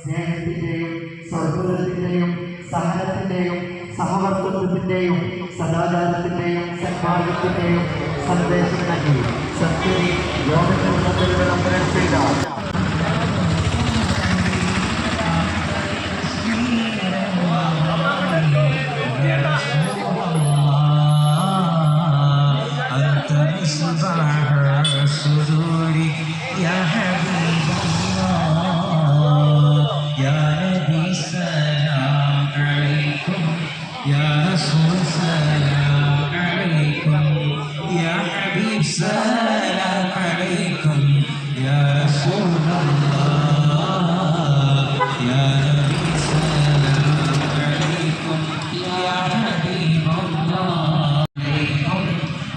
സ്നേഹത്തിന്റെയും സൗഹൃദത്തിന്റെയും സഹനത്തിന്റെയും സഹവർത്തത്വത്തിന്റെയും സദാചാരത്തിന്റെയും സന്മാർഗത്തിന്റെയും സന്ദേശം നൽകി സത്യനി ലോകത്തിന് മുമ്പിൽ വിളംബരം ചെയ്ത أنت مصباح الصدور يا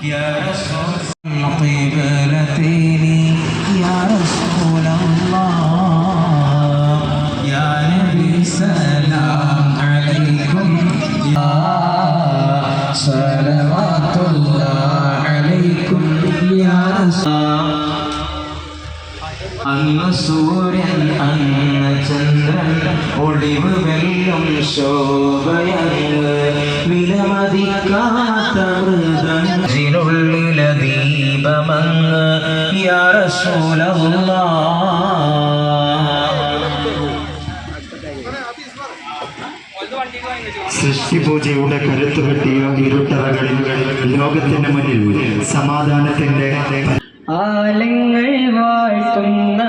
يا رسول القبلتين يا رسول الله يا نبي سلام عليكم يا صلوات الله عليكم يا رسول അന്ന് സൂര്യൻ അന്ന് ചന്ദ്രൻ ഒളിവ് വെല്ലും ശോഭയങ്ങ് വിലമതിക്കാത്ത യാ സൃഷ്ടിപൂജയുടെ കരുത്ത് വെട്ടിയ ഇരുട്ടറകളിൽ ലോകത്തിന്റെ മുന്നിൽ സമാധാനത്തിന്റെ ആലങ്ങൾ വാഴ്ത്തുന്ന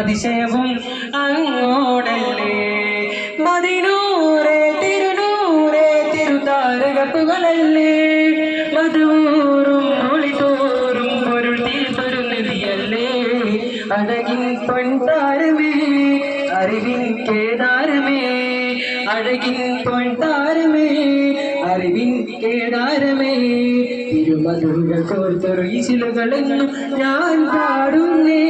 അതിശയവും അങ്ങോടല്ലേ? മതിനൂറെ തിരുനൂറെ തിരുതാരകപ്പുകളല്ലേ? മധൂറും ഒളിതോറും പൊരുൾ തീർത്തൊരു നിധിയല്ലേ അഴകിൻ പൊൻതാരമേ അറിവിൻ കേദാരമേ അഴകിൻ പൊൻതാരമേ അറിവിൻ കേദാരമേ. തിരുമധുകൾ കോർത്തൊരു ഈശിലുകളെന്നും ഞാൻ പാടുന്നേ.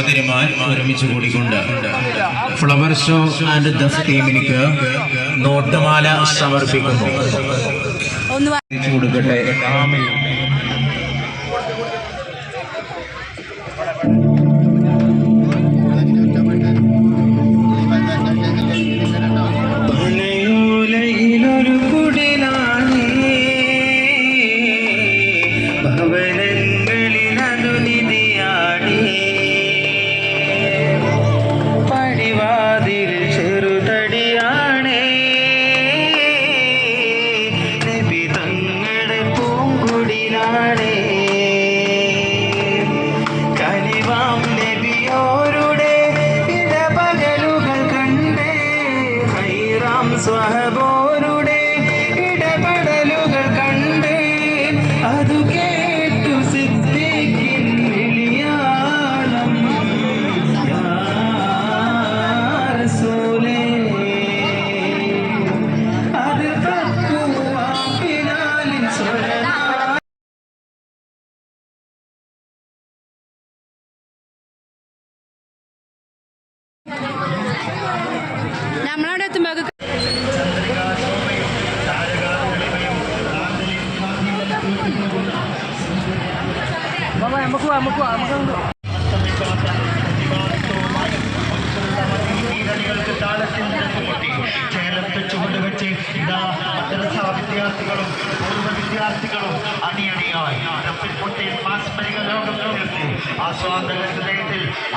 ഒരുമിച്ച് കൂടിക്കൊണ്ട് ഫ്ലവർ ഷോ ആൻഡ് ദഫ് ടീമിലേക്ക് നോട്ടമാല സമർപ്പിക്കുന്നു. തിരിച്ചു കൊടുക്കട്ടെ. ധാരാളം സ്വഹബോരുടെ ഇടപെടലുകൾ കണ്ട് അതു കേട്ടു സിദ്ധിക്കും വിളിയാളം സൂലേ അത് തക്കുവാപ്പിനാലിൻ സ്വരനാ നമ്മളവിടെ എത്തുമ്പോൾ നീരടികൾക്ക് താളത്തിൽ നിരക്കുമുട്ടി ചേലത്ത്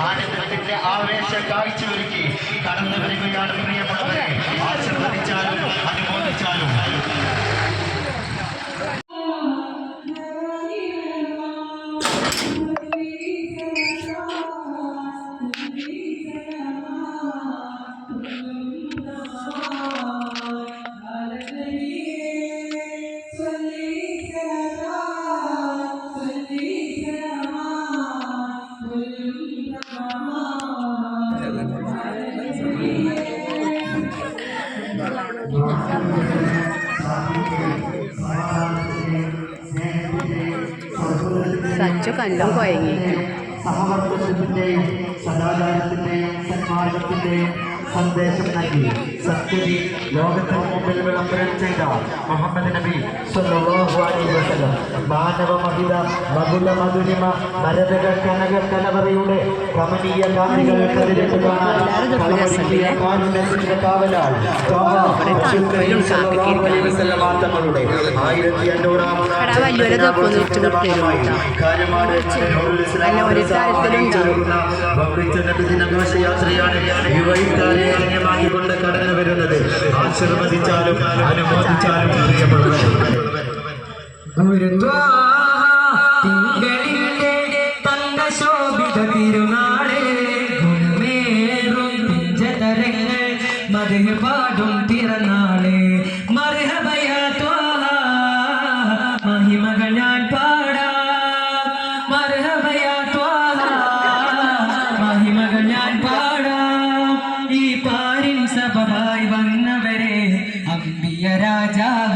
ആനന്ദത്തിന്റെ ആവേശ കാഴ്ചയൊരുക്കി കടന്നു വരികയാണ് പ്രിയമുള്ളവരെ സച്ചു കല്ലും കൊയങ്ങി സഹവർത്തത്തിന്റെയും സദാചാരത്തിന്റെയും സന്മാർഗത്തിന്റെയും സന്ദേശം നൽകി സത്യതി ലോകത്തിന് മുമ്പിൽ വിളംബരം ചെയ്ത മുഹമ്മദ് നബി സല്ലല്ലാഹു വസല്ലം മാനവ മഹിത മകുല മധുരിമ മരതക കനക കലവറയുടെ കമനീയ കാന്തികൾ കതിരിട്ട് കാണാൻ കളമൊരുക്കിയ കാരുണ്യത്തിന്റെ കാവലാൾ തങ്ങളുടെ ആയിരത്തി അഞ്ഞൂറാം. ഘോഷയാത്രയാണ് ഈ വഴിക്കാരെ അന്യമാക്കിക്കൊണ്ട് കടന്നു വരുന്നത് ആശീർവദിച്ചാലും അനുമോദിച്ചാലും പ്രിയമുള്ളവർ തിങ്കളിന്റെ തങ്കശോഭിത തിരുനാളെ ഗുണമേറും പിഞ്ചതരങ്ങൾ മധുഹ പാടും ത്വാഹ മഹിമകൾ ഞാൻ പാടാം. മഹിമകൾ ഞാൻ പാടാം. ഈ പാരിൻ സഭമായി വന്നവരെ അമ്പിയ രാജാവേ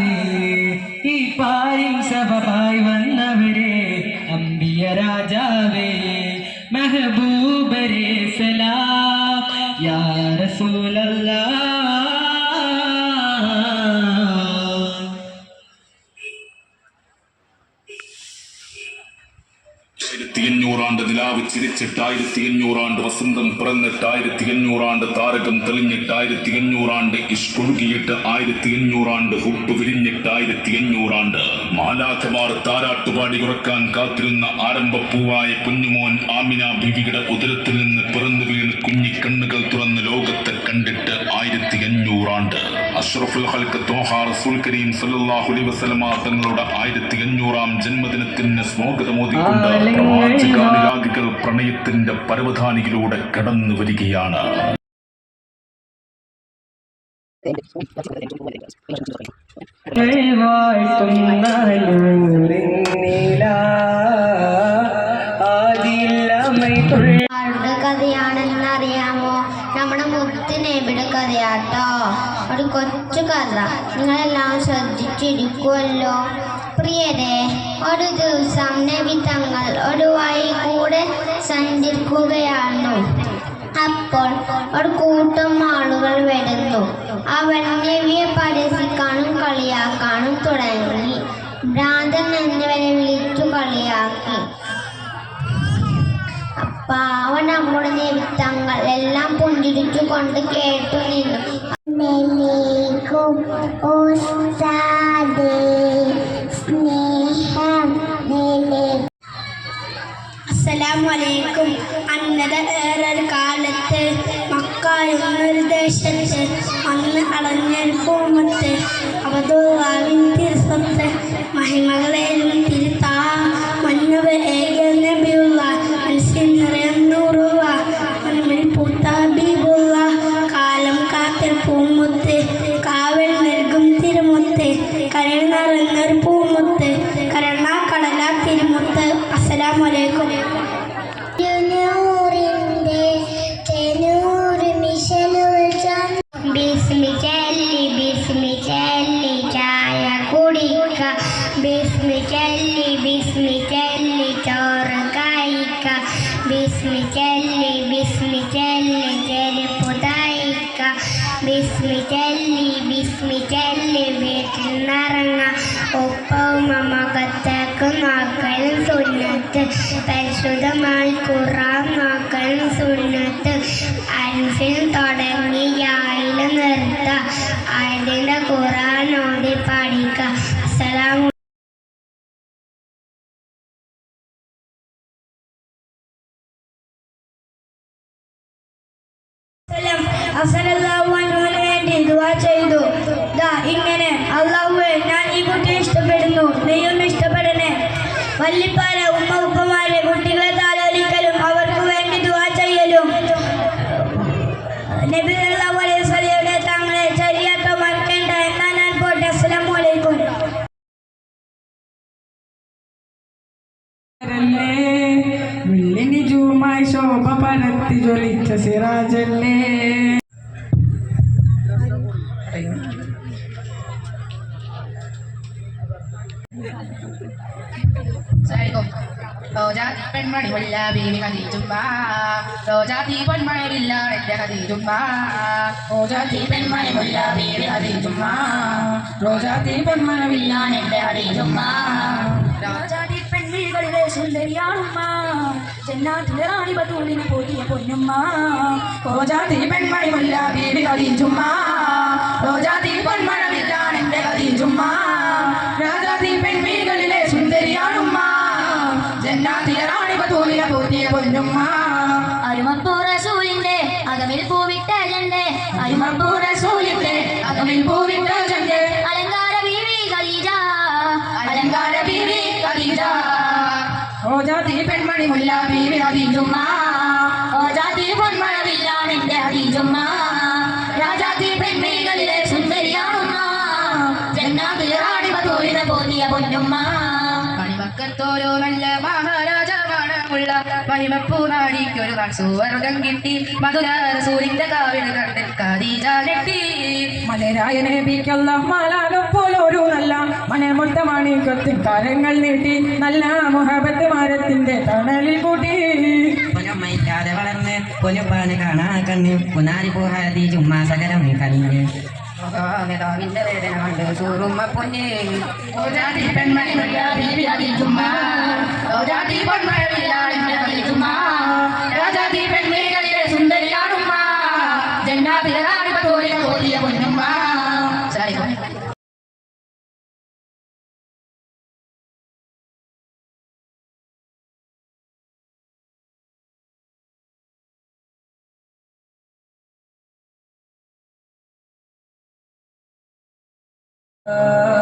വസന്തം പിറന്നിട്ട് ആയിരത്തി അഞ്ഞൂറാണ്ട് താരകം തെളിഞ്ഞിട്ട് ആയിരത്തി അഞ്ഞൂറാണ്ട് ഇഷ്കൊഴുകിയിട്ട് ആയിരത്തി അഞ്ഞൂറാണ്ട് ഹുപ്പ് വിരിഞ്ഞിട്ട് ആയിരത്തി അഞ്ഞൂറാണ്ട് മാലാഖമാർ താരാട്ടുപാടി ഉറക്കാൻ കാത്തിരുന്ന ആരംഭപ്പൂവായ കുഞ്ഞുമോൻ ആമിന ബിവിയുടെ ഉദരത്തിൽ നിന്ന് പിറന്നു വീണ് കുഞ്ഞിക്കണ്ണുകൾ തുറന്ന് ലോകത്തെ കണ്ടിട്ട് ആയിരത്തി അഞ്ഞൂറാണ്ട് അഷ്റഫുൽ ഹൽക്ക് തോഹ റസൂൽ കരീം സല്ലല്ലാഹു അലൈഹി വസല്ലമ തങ്ങളുടെ ആയിരത്തി അഞ്ഞൂറാം ജന്മദിനത്തിന് സ്വാഗതമോദിക്കൊണ്ട് പ്രവാചകാനുരാഗികൾ പ്രണയത്തിന്റെ പരവധാനിയിലൂടെ കടന്നു വരികയാണ്. ആരുടെ കഥയാണെന്ന് അറിയാമോ നമ്മുടെ മുത്ത് നബിയുടെ കഥയാട്ടോ? ഒരു കൊച്ചു കഥ. നിങ്ങളെല്ലാം ശ്രദ്ധിച്ചിരിക്കുമല്ലോ പ്രിയരെ ഒരു ദിവസം നബി തങ്ങൾ ഒരു വഴി കൂടെ സഞ്ചരിക്കുകയായിരുന്നു. അപ്പോൾ ഒരു കൂട്ടം ആളുകൾ വരുന്നു. അവൻ നബിയെ പരസിക്കാനും കളിയാക്കാനും തുടങ്ങി. ഭ്രാന്തൻ എന്നിവരെ വിളിച്ചു കളിയാക്കി. പാവ നമ്മുടെ നിമിത്തങ്ങൾ എല്ലാം പുഞ്ചിരിച്ചു കൊണ്ട് കേട്ടു നിന്നു. അസ്സലാമലൈക്കും. അന്നത ഏറൊരു കാലത്ത് മക്ക എന്നൊരു ദേശത്ത് അന്ന് അളഞ്ഞൊരു പൂമത്ത് അവതോവാവിൻ തിരുസത്ത് മഹിമകളേലും തിരുത്താ മഞ്ഞവ ഏക നബിയുള്ള മനസ്സിൽ നിറയുന്നൂറുവ മണ്ണിൽ പൂത്ത ബീബുള്ള കാലം കാത്തിൽ പൂമുത്ത് കാവൽ നൽകും തിരുമുത്ത് കരൾ നിറഞ്ഞൊരു പൂമുത്ത് കരണ കടല തിരുമുത്ത്. അസ്സലാമലൈക്കും. ബിസ്മി ചൊല്ലി ബിസ്മി ചൊല്ലി വീട്ടിൽ നിറങ്ങ ഒപ്പവും മകത്തേക്ക് നോക്കലും സുന്നത്ത്. പരിശു പരിശുദ്ധമായി കുറാൻ നോക്കലും സുന്നത്ത്. അൻഫിൽ തുടങ്ങി യായിൽ നിർത്ത. അതിന്റെ ഖുറാൻ ഓതി പഠിക്കുക അസ്സലാമു അസലല്ലാഹുവിന് വല്ലിപ്പാര ഉമ്മ ഉപ്പമാരെ കുട്ടികളെ താലോലിക്കലും അവർക്ക് വേണ്ടി ദുആ ചെയ്യലും. നബി സല്ലല്ലാഹു അലൈഹി വസല്ലമയുടെ തങ്ങളെ ശരിയാട്ടോ മറക്കേണ്ട. എന്നാ ഞാൻ പോട്ടെ. അസ്സലാമു അലൈക്കും. വെള്ളിനിജുമായി ശോഭ പരത്തി ജ്വലിച്ച സിറാജല്ലേ. റോജാതി പെൺമണി മുല്ല ബീവി കതീജുമ്മ റോജാതി പെൺമണി മുല്ല എന്റെ കതീജുമ്മ റോജാതി പെൺമണി മുല്ല ബീവി കതീജുമ്മ റോജാതി പെൺമണി മുല്ല എന്റെ കതീജുമ്മ രാജാതി പെൺമിഴികളിലെ സുന്ദരിയാണുമ്മ ജന്നാത്തിലെ റാണി ബത്തൂലിന് പോറ്റിയ പൊന്നുമ്മ റോജാതി പെൺമണി മുല്ല ബീവി കതീജുമ്മ റോജാതി പെൺമണി മുല്ല പൊന്നുമ്മ. അരുമപ്പൂറസൂലിന്റെ അകമിൽ പൂവിട്ട ജന്റെ അരുമപ്പൂറസൂലിന്റെ അകമിൽ പൂവിട്ട ചന്ദ്ര അലങ്കാര ബീവി ഖദീജ. അലങ്കാര ബീവി ഖദീജ. ഓജാതി പെൺമണി മുല്ല ബീവി ഖദീജുമ്മ. ഓജാതി പെൺമണി വില്ലാണ് എന്റെ ഖദീജുമ്മ. രാജാതി പെൺമണികളിലെ സുന്ദരിയാണുമ്മ ജന്നാതിൽ റാണി ബതൂരിനെ പോന്നിയ പൊന്നുമ്മ മണിമക്കത്തോരോ നല്ല മഹാരാജാവാണമുള്ള മണിമപ്പൂനാടിക്കൊരു നാൾ സുവർഗം കിട്ടി. മധുര റസൂലിന്റെ കാവിന് കണ്ടിൽ ഖദീജ ഞെട്ടി മലരായനെ ബിക്കല്ല മാലാകപ്പോലൊരു നല്ല മണമുട്ട കൊത്തി കാലങ്ങൾ നീട്ടി. നല്ല മുഹബത്ത് മരത്തിന്റെ തണലിൽ കൂട്ടി. പൊന്നമ്മയില്ലാതെ വളർന്ന് പൊന്നുപ്പാന് കാണാ കണ്ണി പുനാരി പോഹാതി ചുമ്മാ സകരം കണ്ണ് നേതാവിന്റെ വേദന കണ്ട് സൂറുമ്മ പൊന്നെ ഓജാതി പെൺമണി ബീവി ആ